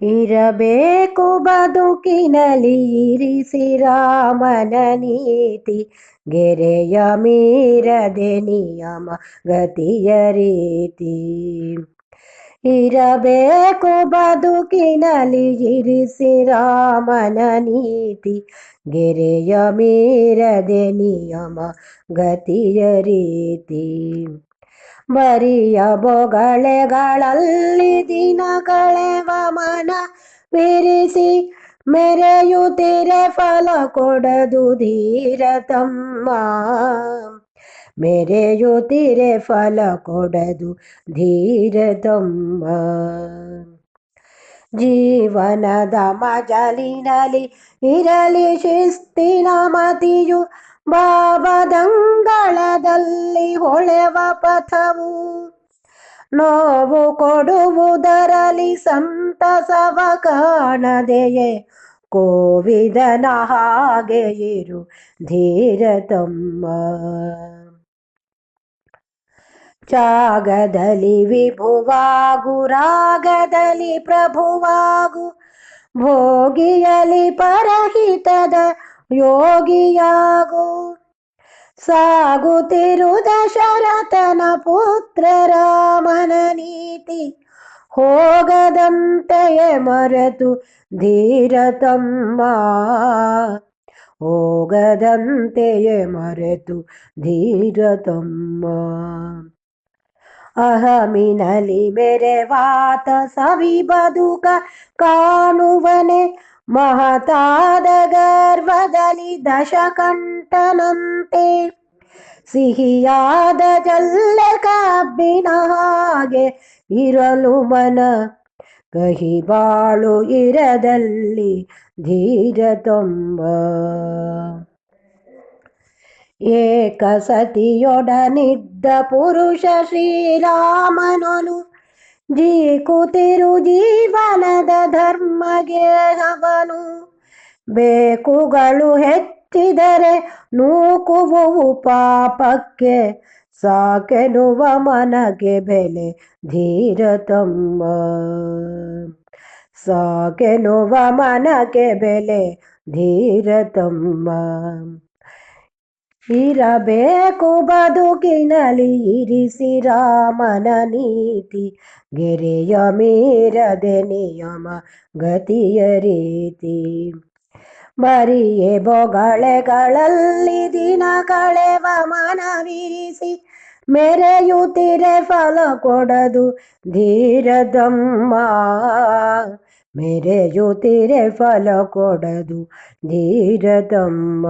ಇರಬೇಕು ಬದುಕಿನಲ್ಲಿ ಇರಿಸಿ ರಾಮನ ನೀತಿ. ಗೆರೆಯ ಮೀರದೆ ನಿಯಮ ಗತಿಯ ರೀತಿ. ಇರಬೇಕು ಬದುಕಿನಲ್ಲಿ ಇರಿಸಿ ರಾಮನ ನೀತಿ. ಗೆರೆಯ ಮೀರದೆ ನಿಯಮ ಗತಿಯ ರೀತಿ. ಬರಿಯ ಬೊಗಳೆಗಳಲ್ಲಿ ದಿನ ಕಳೆವ ಮನ ವಿರಿಸಿ ಮೆರೆಯುತ್ತಿರೆ ಫಲ ಕೊಡದು ಧೀರ ತಮ್ಮ ಮೆರೆಯುತ್ತಿರೆ ಫಲ ಕೊಡದು ಧೀರ ತಮ್ಮ ಜೀವನದ ಮಜಲಿನಲಿ ಇರಲಿ ಶಿಸ್ತಿನ ಮತಿಯು ಭಾವದಂಗಳದಲ್ಲಿ ಹೊಳೆವ ಪಥವು ನೋವು ಕೊಡುವುದರಲ್ಲಿ ಸಂತಸವ ಕಾಣದೆಯೇ? ಕೋವಿದನ ಹಾಗೆ ಇರು ಧೀರ ತಮ್ಮ ತ್ಯಾಗದಲ್ಲಿ ವಿಭುವಾಗು, ರಾಗದಲ್ಲಿ ಪ್ರಭುವಾಗು ಭೋಗಿಯಲಿ ಪರಹಿತದ ಯೋಗಿಯಾಗು. ಸಾಗುತ್ತಿರು ದಶರಥನ ಪುತ್ರ ರಾಮನ ನೀತಿ ಹೋಗದಂತೆಯೇ ಮರೆತು ಧೀರ ತಮ್ಮ ಹೋಗದಂತೆಯೇ ಮರೆತು ಧೀರ ತಮ್ಮ ಅಹಮಿನಲಿ ಮೆರೆವಾತ ಸವಿ ಬದುಕ ಕಾಣುವನೆ ಮಹತಾದ ಗರ್ವದಲ್ಲಿ ದಶಕಂಠನಂತೆ ಸಿಹಿಯಾದ ಜಲ್ಲ ಕಬ್ಬಿನ ಹಾಗೆ ಇರಲು ಮನ ಕಹಿ ಬಾಳು ಇರದಲ್ಲಿ ಧೀರ ತುಂಬ. ಏಕಸತಿಯೊಡನಿದ್ದ ಪುರುಷ ಶ್ರೀರಾಮನೊಲು ಜೀಕುತಿರು ಧರ್ಮಗೆ ಅವನು. ಬೇಕುಗಳು ಹೆಚ್ಚಿದರೆ ನೂಕುವು ಪಾಪಕ್ಕೆ ಸಾಕೆನುವ ಮನಗೆ ಬೆಲೆ ಧೀರತಮ್ಮ. ಸಾಕೆನುವ ಮನಗೆ ಬೆಲೆ ಧೀರ ತಮ್ಮ ಇರಬೇಕು ಬದುಕಿನಲ್ಲಿ ಇರಿಸಿ ರಾಮನ ನೀತಿ. ಗೆರೆಯ ಮೀರದೆ ನಿಯಮ ಗತಿಯ ರೀತಿ. ಬರಿಯೇ ಬೊಗಳೆಗಳಲ್ಲಿ ದಿನ ಕಳೆವ ಮನವಿರಿಸಿ. ಮೆರೆಯುತ್ತಿರೆ ಫಲ ಕೊಡದು ಧೀರದಮ್ಮ. ಮೆರೆಯುತ್ತಿರೆ ಫಲ ಕೊಡದು ಧೀರದಮ್ಮ.